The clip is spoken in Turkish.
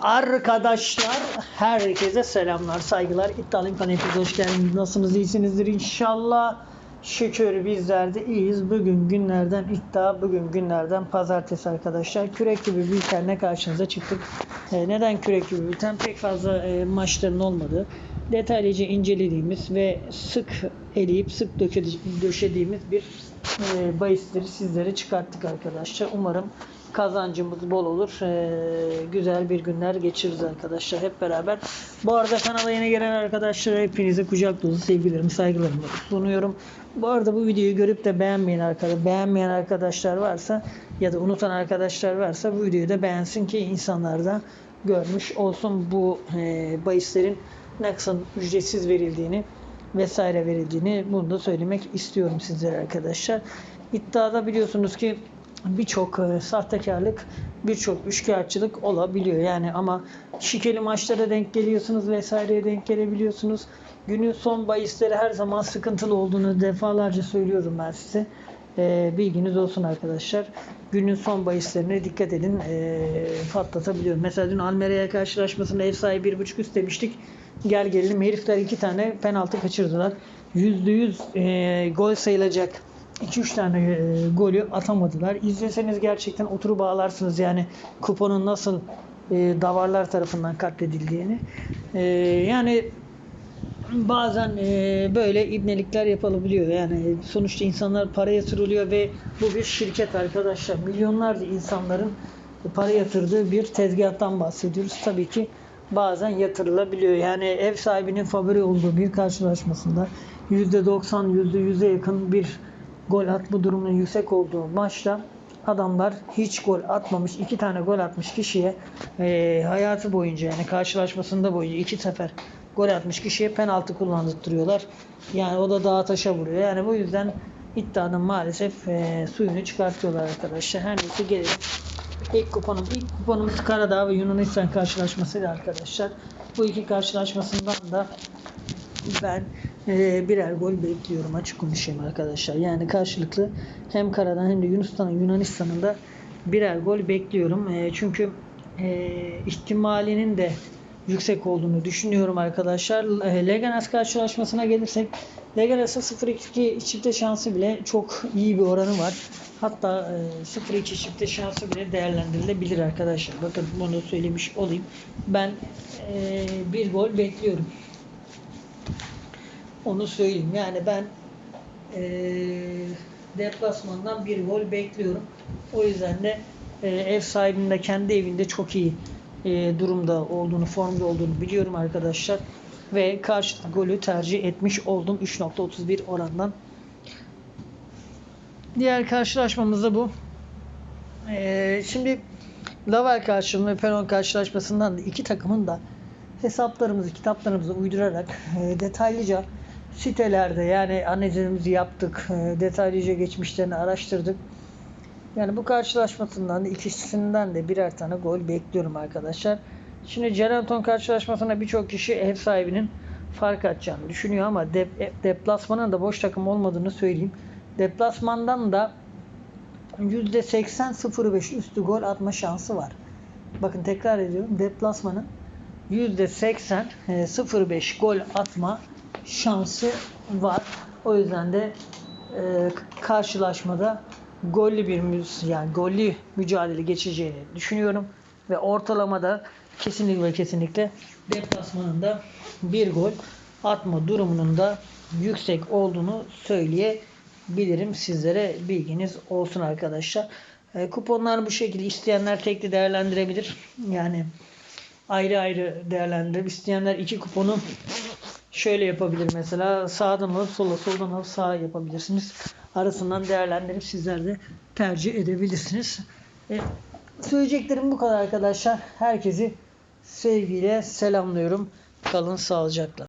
arkadaşlar herkese selamlar saygılar. İddialı imkan hoş geldiniz. Nasılsınız? İyisinizdir inşallah. Şükür bizler de iyiyiz. Bugün günlerden iddia bugün günlerden pazartesi arkadaşlar. Kürek gibi bültenle karşınıza çıktık. E, neden kürek gibi bülten? Pek fazla e, maçların olmadığı detaylıca incelediğimiz ve sık eleyip sık döşedi- döşediğimiz bir e, bahisleri sizlere çıkarttık arkadaşlar umarım kazancımız bol olur. Ee, güzel bir günler geçiririz arkadaşlar hep beraber. Bu arada kanala yeni gelen arkadaşlara hepinize kucak dolusu sevgilerimi, saygılarımı sunuyorum. Bu arada bu videoyu görüp de beğenmeyen arkadaşlar, beğenmeyen arkadaşlar varsa ya da unutan arkadaşlar varsa bu videoyu da beğensin ki insanlar da görmüş olsun bu e, bahislerin nasıl ücretsiz verildiğini vesaire verildiğini bunu da söylemek istiyorum sizlere arkadaşlar. İddiada biliyorsunuz ki birçok e, sahtekarlık, birçok üçkağıtçılık olabiliyor. Yani ama şikeli maçlara denk geliyorsunuz vesaireye denk gelebiliyorsunuz. Günün son bahisleri her zaman sıkıntılı olduğunu defalarca söylüyorum ben size. E, bilginiz olsun arkadaşlar. Günün son bahislerine dikkat edin. E, patlatabiliyor. Mesela dün Almeria karşılaşmasında ev sahibi 1.5 üst demiştik. Gel gelelim herifler iki tane penaltı kaçırdılar. %100 e, gol sayılacak 2-3 tane e, golü atamadılar. İzleseniz gerçekten oturup ağlarsınız yani kuponun nasıl e, davarlar tarafından katledildiğini. E, yani bazen e, böyle ibnelikler yapılabiliyor. Yani sonuçta insanlar para yatırılıyor ve bu bir şirket arkadaşlar. Milyonlarca insanların para yatırdığı bir tezgahtan bahsediyoruz. Tabii ki bazen yatırılabiliyor. Yani ev sahibinin favori olduğu bir karşılaşmasında %90 %100'e yakın bir gol atma durumunun yüksek olduğu maçta adamlar hiç gol atmamış, iki tane gol atmış kişiye e, hayatı boyunca yani karşılaşmasında boyunca iki sefer gol atmış kişiye penaltı kullandırtıyorlar. Yani o da dağa taşa vuruyor. Yani bu yüzden iddianın maalesef e, suyunu çıkartıyorlar arkadaşlar. Her neyse gelelim. İlk kuponum, ilk kuponumuz Karadağ ve Yunanistan karşılaşmasıydı arkadaşlar. Bu iki karşılaşmasından da ben e, birer gol bekliyorum açık konuşayım arkadaşlar. Yani karşılıklı hem Karadağ hem de Yunanistan'ın Yunanistan'ın da birer gol bekliyorum. E, çünkü e, ihtimalinin de yüksek olduğunu düşünüyorum arkadaşlar. E, Leganes karşılaşmasına gelirsek Leganes'e 0-2 çifte şansı bile çok iyi bir oranı var. Hatta e, 0-2 çifte şansı bile değerlendirilebilir arkadaşlar. Bakın bunu söylemiş olayım. Ben e, bir gol bekliyorum. Onu söyleyeyim. Yani ben e, deplasmandan bir gol bekliyorum. O yüzden de e, ev sahibinin de kendi evinde çok iyi e, durumda olduğunu, formda olduğunu biliyorum arkadaşlar. Ve karşı golü tercih etmiş oldum 3.31 orandan. Diğer karşılaşmamız da bu. E, şimdi Laval karşılığında ve Peron karşılaşmasından da iki takımın da hesaplarımızı, kitaplarımızı uydurarak e, detaylıca sitelerde yani analizimizi yaptık. Detaylıca geçmişlerini araştırdık. Yani bu karşılaşmasından da ikisinden de birer tane gol bekliyorum arkadaşlar. Şimdi Cerenton karşılaşmasına birçok kişi ev sahibinin fark atacağını düşünüyor ama dep deplasmanın da boş takım olmadığını söyleyeyim. Deplasmandan da %80-05 üstü gol atma şansı var. Bakın tekrar ediyorum. Deplasmanın %80 0.5 gol atma şansı var. O yüzden de e, karşılaşmada gollü bir yani gollü mücadele geçeceğini düşünüyorum ve ortalamada kesinlikle kesinlikle deplasmanında bir gol atma durumunun da yüksek olduğunu söyleyebilirim. Sizlere bilginiz olsun arkadaşlar. E, kuponlar bu şekilde. isteyenler tekli değerlendirebilir. Yani ayrı ayrı değerlendirip isteyenler iki kuponu şöyle yapabilir mesela sağdan alıp sola soldan alıp sağa yapabilirsiniz. Arasından değerlendirip sizler de tercih edebilirsiniz. E, söyleyeceklerim bu kadar arkadaşlar. Herkesi sevgiyle selamlıyorum. Kalın sağlıcakla.